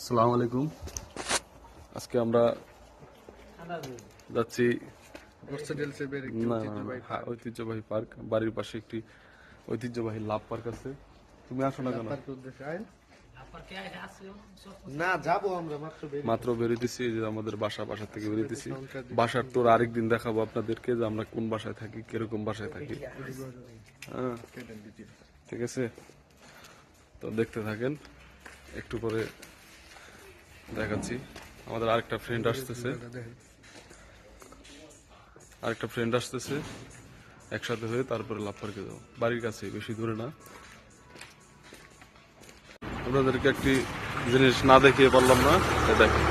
আসসালামু আলাইকুম। আজকে আমরা যাচ্ছি না না, না, হ্যাঁ, ঐতিহ্যবাহী পার্ক। বাড়ির পাশে একটি ঐতিহ্যবাহী লাভ পার্ক আছে। তুমি আসো না কেন? না যাব আমরা মাত্র বেরিয়ে মাত্র বেরোতেছি যে আমাদের বাসা বাসা থেকে বেরোতেছি বাসার তোর আরেকদিন দেখাবো আপনাদেরকে যে আমরা কোন বাসায় থাকি কীরকম বাসায় থাকি। হ্যাঁ ঠিক আছে? তো দেখতে থাকেন একটু পরে দেখাচ্ছি। আমাদের আরেকটা ফ্রেন্ড আসতেছে। আরেকটা ফ্রেন্ড আসতেছে। একসাথে হয়ে তারপরে লাভ পার্কে যাব বাড়ির কাছে, বেশি দূরে না। আপনাদেরকে একটি জিনিস না দেখিয়ে পারলাম না দেখেন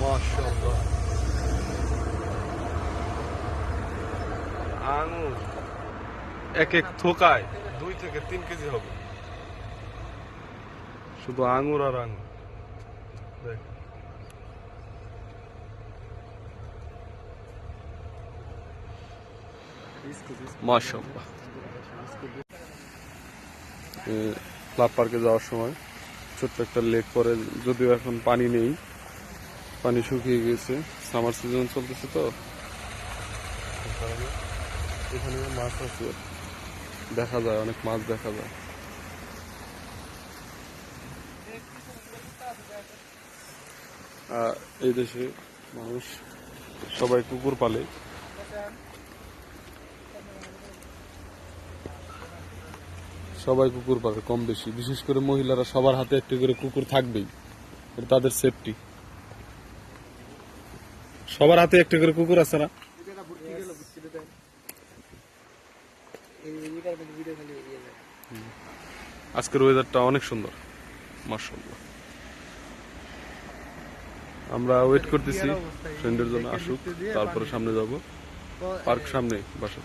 মাশাআল্লাহ আঙুর এক এক থোকায় দুই থেকে তিন কেজি হবে। শুধু আঙুর আর আঙুর। দেখ। ক্লাব পার্কে যাওয়ার সময় ছোট্ট একটা লেক পরে যদিও এখন পানি নেই পানি শুকিয়ে গেছে সামার সিজন চলতেছে তো। এখানে মাছ আছে। দেখা যায়, অনেক মাছ দেখা যায়। এই দেশে মানুষ সবাই কুকুর পালে। সবাই কুকুর পালে, কম বেশি। বিশেষ করে মহিলারা সবার হাতে একটি করে কুকুর থাকবেই। তাদের সেফটি সবার হাতে একটা করে কুকুর আছে না? আজকের ওয়েদারটা অনেক সুন্দর। মার্শাল্লাহ আমরা ওয়েট করতেছি ফ্রেন্ডের জন্য আসুক তারপরে সামনে যাব। পার্ক সামনে বাসা।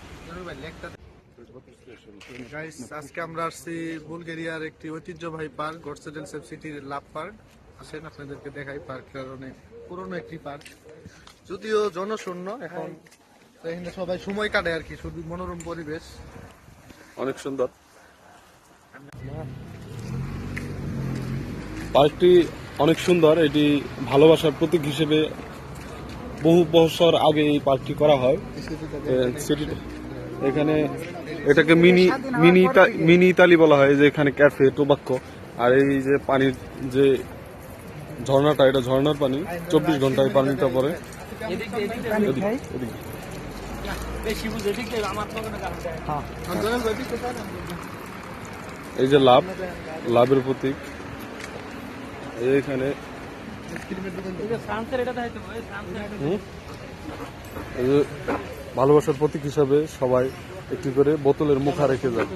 আজকে আমরা আসছি বুলগেরিয়ার একটি ঐতিহ্যবাহী পার্ক গডসেডেল সেফ সিটির লাভ পার্ক। আসেন আপনাদেরকে দেখাই পার্কটার অনেক পুরনো একটি পার্ক। যদিও জনশূন্য এখন এখানে সবাই সময় কাটে আর কি শুধু মনোরম পরিবেশ। অনেক সুন্দর। পার্কটি অনেক সুন্দর এটি ভালোবাসার প্রতীক হিসেবে বহু বছর আগে এই পার্কটি করা হয়। সিটি এখানে এটাকে মিনি মিনি মিনি ইতালি বলা হয় যে এখানে ক্যাফে টোবাক্কো। আর এই যে পানির যে ঝর্ণাটা এটা ঝর্ণার পানি চব্বিশ ঘন্টায় পানিটা পরে। এই যে লাভ, লাভের প্রতীক। এইখানে ভালোবাসার প্রতীক হিসাবে সবাই একটি করে বোতলের মুখা রেখে যায়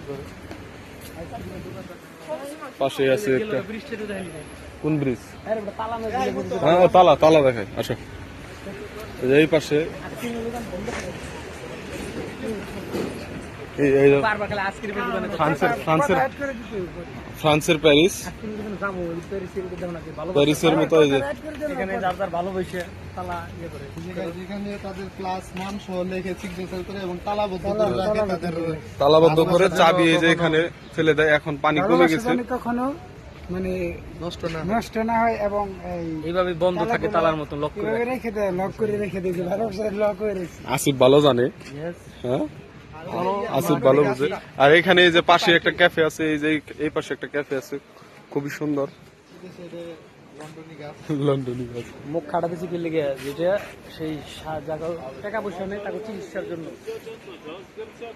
পাশে আছে একটা কোন ব্রিজ? হ্যাঁ তালা তালা দেখায় আসো। এই পাশে ফ্রান্সের প্যারিস। প্যারিসের মতো এই যে। যেখানে তাদের ক্লাস নাম সহ লেখে সিগনেচার করে এবং তালাবদ্ধ করে তাদের তালাবদ্ধ করে চাবি এই যে এখানে ফেলে দেয় এখন পানি কমে গেছে। কখনো। মানে নষ্ট না নষ্ট না হয় এবং এইভাবে বন্ধ থাকে তালার মতো লক করে রেখে। দেয় লক করে রেখে দিয়েছে ভালোবাসার লক করে রেখেছে আসিফ ভালো জানে। হ্যাঁ? আসিফ ভালো বুঝে। আর এখানে এই যে পাশে একটা ক্যাফে আছে এই যে এই পাশে একটা ক্যাফে আছে খুবই সুন্দর। লন্ডনী গাছ। মুখ খাটা কি লেগে যেটা সেই জায়গা টাকা পয়সা নেই তাকে চিকিৎসার জন্য।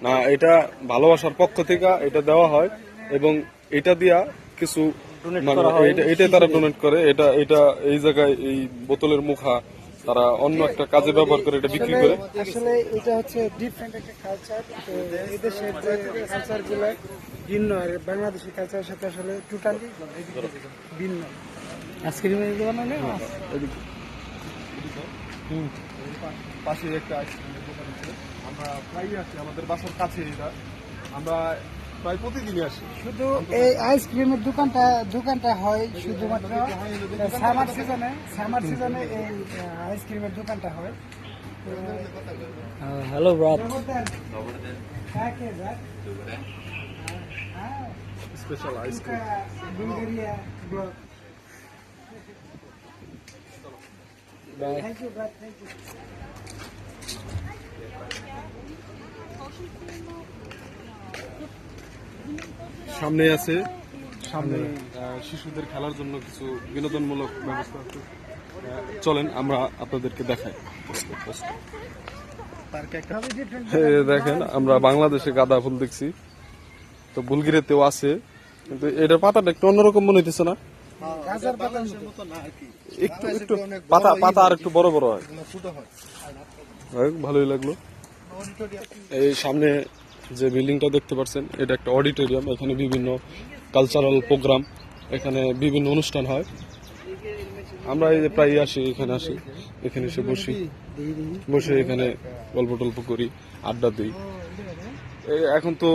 না এটা ভালোবাসার পক্ষ থেকে এটা দেওয়া হয় এবং এটা দিয়া কিছু Donate মানে করা হয়। এটা এটাই তারা ডোনেট করে এটা এটা এই জায়গায় এই বোতলের মুখা তারা অন্য একটা কাজে ব্যবহার করে এটা বিক্রি করে। আসলে এটা হচ্ছে ডিফারেন্ট একটা কালচার তো এই যে কালচারগুলো ভিন্ন আর বাংলাদেশের কালচারের সাথে আসলে টোটালি ভিন্ন। আইসক্রিম বানালে পাশে একটা আইসক্রিমের দোকান আমরা প্রায়ই আসি আমাদের বাসার কাছে এটা। আমরা প্রায় প্রতিদিনই আসি। শুধু এই আইসক্রিমের দোকানটা দোকানটা হয় শুধুমাত্র সামার সিজনে সামার সিজনে এই আইসক্রিমের দোকানটা হয়। Hello Bratya special ice cream Bulgaria blog bye thank you Bratya thank you সামনে আছে। সামনে। শিশুদের খেলার জন্য কিছু বিনোদনমূলক ব্যবস্থা আছে। চলেন আমরা আপনাদেরকে দেখাই। দেখেন আমরা বাংলাদেশে গাঁদা ফুল দেখছি। তো বুলগিরিতেও আছে কিন্তু এটার পাতাটা একটু অন্যরকম মনে হইতেছে না? একটু একটু পাতা পাতা আর একটু বড় বড় হয়। হয়। ভালোই লাগল। এই সামনে যে বিল্ডিংটা দেখতে পাচ্ছেন এটা একটা অডিটোরিয়াম, এখানে বিভিন্ন কালচারাল প্রোগ্রাম এখানে বিভিন্ন অনুষ্ঠান হয়। আমরা এই প্রায় আসি, এখানে আসি, এখানে এসে বসি। বসে এখানে গল্প টল্প করি, আড্ডা দিই। এখন তো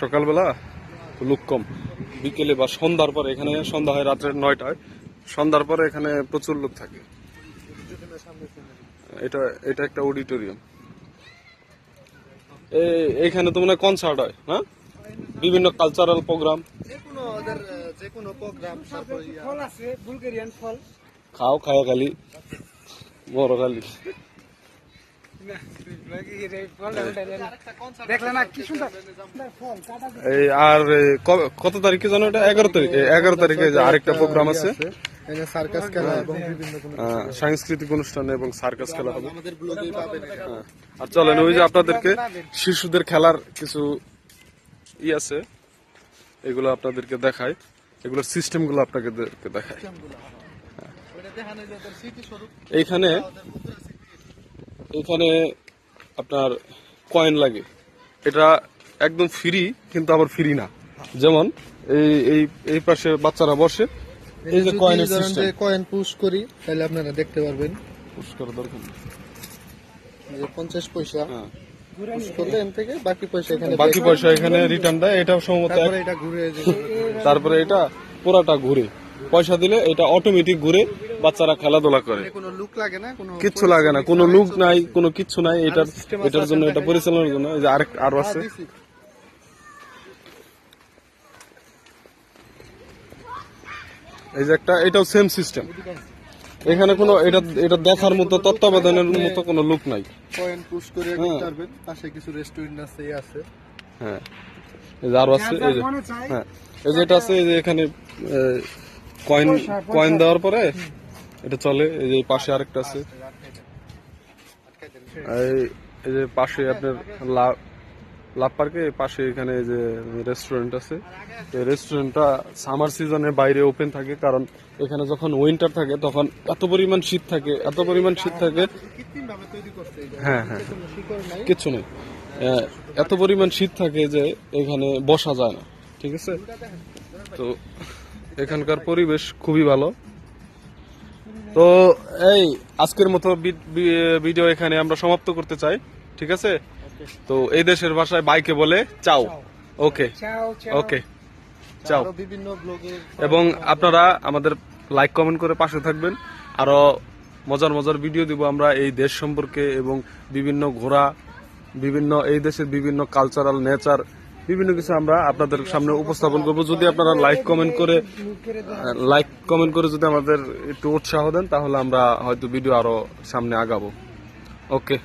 সকালবেলা লোক কম। বিকেলে বা সন্ধ্যার পরে, এখানে সন্ধ্যা হয় রাত্রে নয়টায়, সন্ধ্যার পরে এখানে প্রচুর লোক থাকে। এটা এটা একটা অডিটোরিয়াম। এইখানে তো মানে কনসার্ট হয় না? বিভিন্ন কালচারাল প্রোগ্রাম খাও খাও খালি। বড় খালি দেখলে না কি সুন্দর ফল কাটা এই আর কত তারিখে জানো এটা? এগারো তারিখে এগারো তারিখে যে আরেকটা প্রোগ্রাম আছে। সার্কাস খেলা এবং বিভিন্ন কোনো আহ, সাংস্কৃতিক অনুষ্ঠান এবং সার্কাস খেলা হবে। হ্যাঁ। আর চলেন ওই যে আপনাদেরকে শিশুদের খেলার কিছু ই আছে এগুলো আপনাদেরকে দেখায় এগুলোর সিস্টেমগুলো আপনাকে দেখায় এইখানে এখানে আপনার কয়েন লাগে। এটা একদম ফ্রি কিন্তু আবার ফ্রি না। যেমন এই এই এই পাশে বাচ্চারা বসে এই যে কয়েনের সিস্টেম কয়েন পুশ করি তাহলে আপনারা দেখতে পারবেন। পুশ পুরস্কার দরকার যে পঞ্চাশ পয়সা। হ্যাঁ। থেকে বাকি পয়সা এখানে বাকি পয়সা এখানে রিটার্ন দেয় এটা সম্ভবত তারপরে এটা পুরাটা ঘুরে। পয়সা দিলে এটা অটোমেটিক ঘুরে বাচ্চারা খেলাধুলা করে। কিচ্ছু লাগে না। কোনো লুক নাই কোনো কিচ্ছু নাই। এটার এটার জন্য এটা পরিচালনার জন্য। এই যে আরেক আরও আছে। এই যে একটা এটাও সেম সিস্টেম এখানে কোনো এটা এটা দেখার মতো তত্ত্বাবধানের মতো কোনো লুক নাই। কয়েন পুশ করে হ্যাঁ। পারবেন পাশে কিছু রেস্টুরেন্ট আছে আছে। হ্যাঁ। এই যে আরও আছে এই যে হ্যাঁ। এই যে এটা আছে এই যে এখানে কয়েন কয়েন দেওয়ার পরে এটা চলে এই যে পাশে আরেকটা আছে। এই এই যে পাশে আপনার লাভ লাভ পার্কে পাশে এখানে এই যে রেস্টুরেন্ট আছে। এই রেস্টুরেন্টটা সামার সিজনে বাইরে ওপেন থাকে কারণ এখানে যখন উইন্টার থাকে তখন এত পরিমাণ শীত থাকে এত পরিমাণ শীত থাকে। হ্যাঁ হ্যাঁ কোনো কিচ্ছু নেই। এত পরিমাণ শীত থাকে যে এখানে বসা যায় না ঠিক আছে? তো এখানকার পরিবেশ খুবই ভালো। তো এই আজকের মতো ভিডিও এখানে আমরা সমাপ্ত করতে চাই ঠিক আছে? তো এই দেশের ভাষায় বাইকে বলে চাও। ওকে ওকে চাও বিভিন্ন এবং আপনারা আমাদের লাইক কমেন্ট করে পাশে থাকবেন। আরও মজার মজার ভিডিও দিব আমরা এই দেশ সম্পর্কে এবং বিভিন্ন ঘোরা বিভিন্ন এই দেশের বিভিন্ন কালচারাল নেচার বিভিন্ন কিছু আমরা আপনাদের সামনে উপস্থাপন করব। যদি আপনারা লাইক কমেন্ট করে লাইক কমেন্ট করে যদি আমাদের একটু উৎসাহ দেন, তাহলে আমরা হয়তো ভিডিও আরও সামনে আগাবো। ওকে